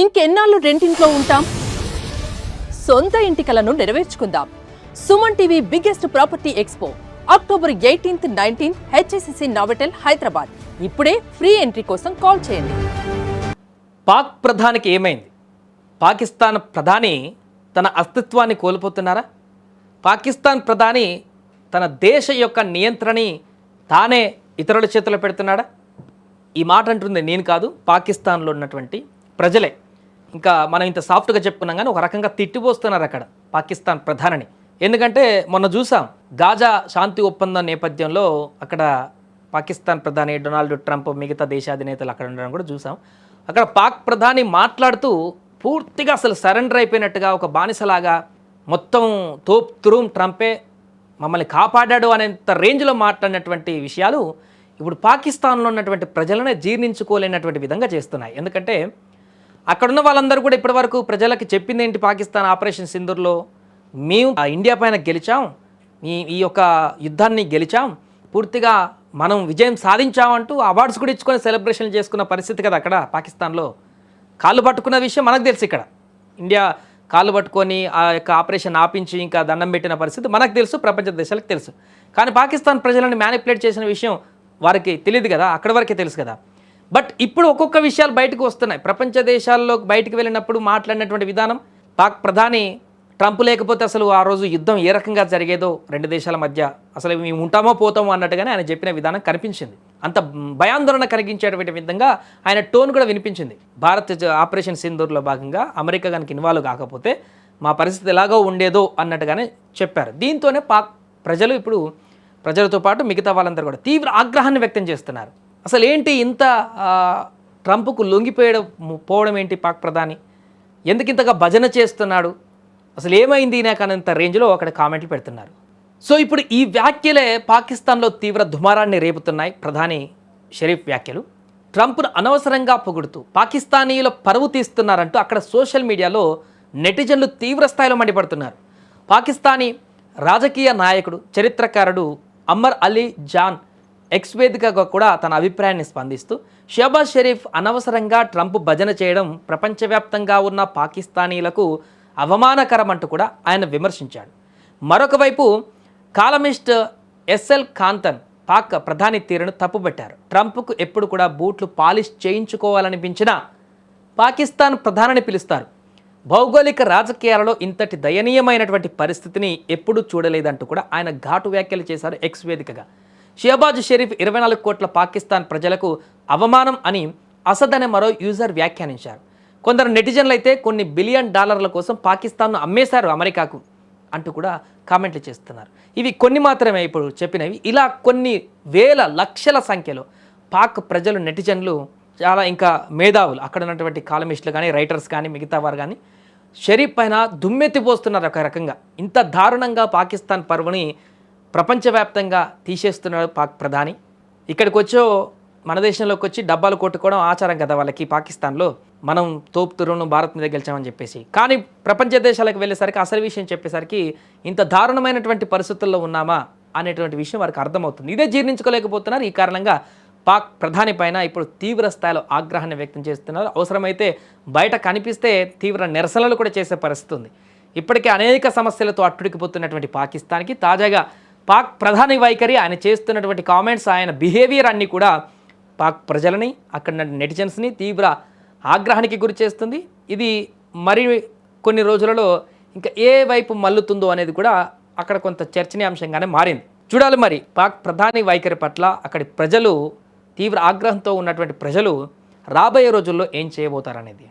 ఇంకెన్నాళ్ళు రెంటింట్లో ఉంటాం? సొంత ఇంటి కలను నెరవేర్చుకుందాం. Suman TV biggest property expo October eighteenth nineteenth HICC Novotel Hyderabad. ఇప్పుడే ఫ్రీ ఎంట్రీ కోసం కాల్ చేయండి. పాక్ ప్రధానికి ఏమైంది? పాకిస్తాన్ ప్రధాని తన అస్తిత్వాన్ని కోల్పోతున్నారా? పాకిస్తాన్ ప్రధాని తన దేశ యొక్క నియంత్రణని తానే ఇతరుల చేతిలో పెడుతున్నాడా? ఈ మాట అంటుంది నేను కాదు పాకిస్తాన్లో ఉన్నటువంటి ప్రజలే. ఇంకా మనం ఇంత సాఫ్ట్గా చెప్పుకున్నాం కానీ ఒక రకంగా తిట్టిపోస్తున్నారు అక్కడ పాకిస్తాన్ ప్రధానిని. ఎందుకంటే మొన్న చూసాం గాజా శాంతి ఒప్పందం నేపథ్యంలో అక్కడ పాకిస్తాన్ ప్రధాని డొనాల్డ్ ట్రంప్ మిగతా దేశాధినేతలు అక్కడ ఉండడం కూడా చూసాం. అక్కడ పాక్ ప్రధాని మాట్లాడుతూ పూర్తిగా అసలు సరెండర్ అయిపోయినట్టుగా ఒక బానిసలాగా మొత్తం తోప్ తురుం ట్రంపే మమ్మల్ని కాపాడాడు అనేంత రేంజ్లో మాట్లాడినటువంటి విషయాలు ఇప్పుడు పాకిస్తాన్లో ఉన్నటువంటి ప్రజలనే జీర్ణించుకోలేనటువంటి విధంగా చేస్తున్నాయి. ఎందుకంటే అక్కడున్న వాళ్ళందరూ కూడా ఇప్పటివరకు ప్రజలకు చెప్పింది ఏంటి పాకిస్తాన్ ఆపరేషన్ సింధూర్లో? మేము ఆ ఇండియా పైన గెలిచాం. ఈ ఈ యొక్క యుద్ధాన్ని గెలిచాం. పూర్తిగా మనం విజయం సాధించామంటూ అవార్డ్స్ కూడా ఇచ్చుకొని సెలబ్రేషన్ చేసుకున్న పరిస్థితి కదా అక్కడ పాకిస్తాన్లో. కాళ్ళు పట్టుకున్న విషయం మనకు తెలుసు ఇక్కడ. ఇండియా కాళ్ళు పట్టుకొని ఆ యొక్క ఆపరేషన్ ఆపించి ఇంకా దండం పెట్టిన పరిస్థితి మనకు తెలుసు ప్రపంచ దేశాలకు తెలుసు. కానీ పాకిస్తాన్ ప్రజలను మ్యానిపులేట్ చేసిన విషయం వారికి తెలియదు కదా అక్కడి వరకే తెలుసు కదా. బట్ ఇప్పుడు ఒక్కొక్క విషయాలు బయటకు వస్తున్నాయి. ప్రపంచ దేశాల్లో బయటకు వెళ్ళినప్పుడు మాట్లాడినటువంటి విధానం పాక్ ప్రధాని ట్రంప్ లేకపోతే అసలు ఆ రోజు యుద్ధం ఏ రకంగా జరిగేదో రెండు దేశాల మధ్య అసలు మేము ఉంటామో పోతామో అన్నట్టుగానే ఆయన చెప్పిన విధానం కనిపించింది. అంత భయాందోళన కలిగించేటువంటి విధంగా ఆయన టోన్ కూడా వినిపించింది. భారత్ ఆపరేషన్ సింధూర్లో భాగంగా అమెరికా కనుక ఇన్వాల్వ్ కాకపోతే మా పరిస్థితి ఎలాగో ఉండేదో అన్నట్టుగానే చెప్పారు. దీంతోనే పాక్ ప్రజలు ఇప్పుడు ప్రజలతో పాటు మిగతా వాళ్ళందరూ కూడా తీవ్ర ఆగ్రహాన్ని వ్యక్తం చేస్తున్నారు. అసలు ఏంటి ఇంత ట్రంప్కు లొంగిపోయడం పోవడం ఏంటి పాక్ ప్రధాని? ఎందుకు ఇంతగా భజన చేస్తున్నాడు? అసలు ఏమైంది నాకు రేంజ్లో అక్కడ కామెంట్లు పెడుతున్నారు. సో ఇప్పుడు ఈ వ్యాఖ్యలే పాకిస్తాన్లో తీవ్ర దుమారాన్ని రేపుతున్నాయి ప్రధాని షరీఫ్ వ్యాఖ్యలు. ట్రంప్ను అనవసరంగా పొగుడుతూ పాకిస్తానీయుల పరువు తీస్తున్నారంటూ అక్కడ సోషల్ మీడియాలో నెటిజన్లు తీవ్ర స్థాయిలో మండిపడుతున్నారు. పాకిస్తానీ రాజకీయ నాయకుడు చరిత్రకారుడు అమ్మర్ అలీ జాన్ ఎక్స్ వేదికగా కూడా తన అభిప్రాయాన్ని స్పందిస్తూ షహబాజ్ షరీఫ్ అనవసరంగా ట్రంప్ భజన చేయడం ప్రపంచవ్యాప్తంగా ఉన్న పాకిస్తానీలకు అవమానకరమంటూ కూడా ఆయన విమర్శించాడు. మరొక వైపు కాలమిస్ట్ ఎస్ఎల్ కాంతన్ పాక్ ప్రధాని తీరును తప్పుపట్టారు ట్రంప్కు ఎప్పుడు కూడా బూట్లు పాలిష్ చేయించుకోవాలనిపించినా పాకిస్తాన్ ప్రధానిని పిలుస్తారు. భౌగోళిక రాజకీయాలలో ఇంతటి దయనీయమైనటువంటి పరిస్థితిని ఎప్పుడూ చూడలేదంటూ కూడా ఆయన ఘాటు వ్యాఖ్యలు చేశారు ఎక్స్ వేదికగా షియాబాజ్ షరీఫ్ ఇరవై నాలుగు కోట్ల పాకిస్తాన్ ప్రజలకు అవమానం అని అసద్ అనే మరో యూజర్ వ్యాఖ్యానించారు. కొందరు నెటిజన్లు అయితే కొన్ని బిలియన్ డాలర్ల కోసం పాకిస్తాన్ను అమ్మేశారు అమెరికాకు అంటూ కూడా కామెంట్లు చేస్తున్నారు. ఇవి కొన్ని మాత్రమే ఇప్పుడు చెప్పినవి. ఇలా కొన్ని వేల లక్షల సంఖ్యలో పాక్ ప్రజలు నెటిజన్లు చాలా ఇంకా మేధావులు అక్కడ ఉన్నటువంటి కాలమిస్టులు కానీ రైటర్స్ కానీ మిగతా వారు కానీ షరీఫ్ పైన దుమ్మెత్తిపోస్తున్నారు ఒక రకంగా. ఇంత దారుణంగా పాకిస్తాన్ పరువుని ప్రపంచవ్యాప్తంగా తీసేస్తున్నాడు పాక్ ప్రధాని. ఇక్కడికి వచ్చో మన దేశంలోకి వచ్చి డబ్బాలు కొట్టుకోవడం ఆచారం కదా వాళ్ళకి పాకిస్తాన్లో. మనం తోపు తురును భారత్ మీద గెలిచామని చెప్పేసి. కానీ ప్రపంచ దేశాలకు వెళ్ళేసరికి అసలు విషయం చెప్పేసరికి ఇంత దారుణమైనటువంటి పరిస్థితుల్లో ఉన్నామా అనేటువంటి విషయం వారికి అర్థమవుతుంది. ఇదే జీర్ణించుకోలేకపోతున్నారు. ఈ కారణంగా పాక్ ప్రధాని పైన ఇప్పుడు తీవ్ర స్థాయిలో ఆగ్రహాన్ని వ్యక్తం చేస్తున్నారు. అవసరమైతే బయట కనిపిస్తే తీవ్ర నిరసనలు కూడా చేసే పరిస్థితి ఉంది. ఇప్పటికే అనేక సమస్యలతో అట్టుడికిపోతున్నటువంటి పాకిస్తాన్కి తాజాగా పాక్ ప్రధాని వైఖరి ఆయన చేస్తున్నటువంటి కామెంట్స్ ఆయన బిహేవియర్ అన్నీ కూడా పాక్ ప్రజలని అక్కడ నెటిజన్స్ని తీవ్ర ఆగ్రహానికి గురి చేస్తుంది. ఇది మరి కొన్ని రోజులలో ఇంకా ఏ వైపు మల్లుతుందో అనేది కూడా అక్కడ కొంత చర్చనీయాంశంగానే మారింది. చూడాలి మరి పాక్ ప్రధాని వైఖరి పట్ల అక్కడి ప్రజలు తీవ్ర ఆగ్రహంతో ఉన్నటువంటి ప్రజలు రాబోయే రోజుల్లో ఏం చేయబోతారనేది.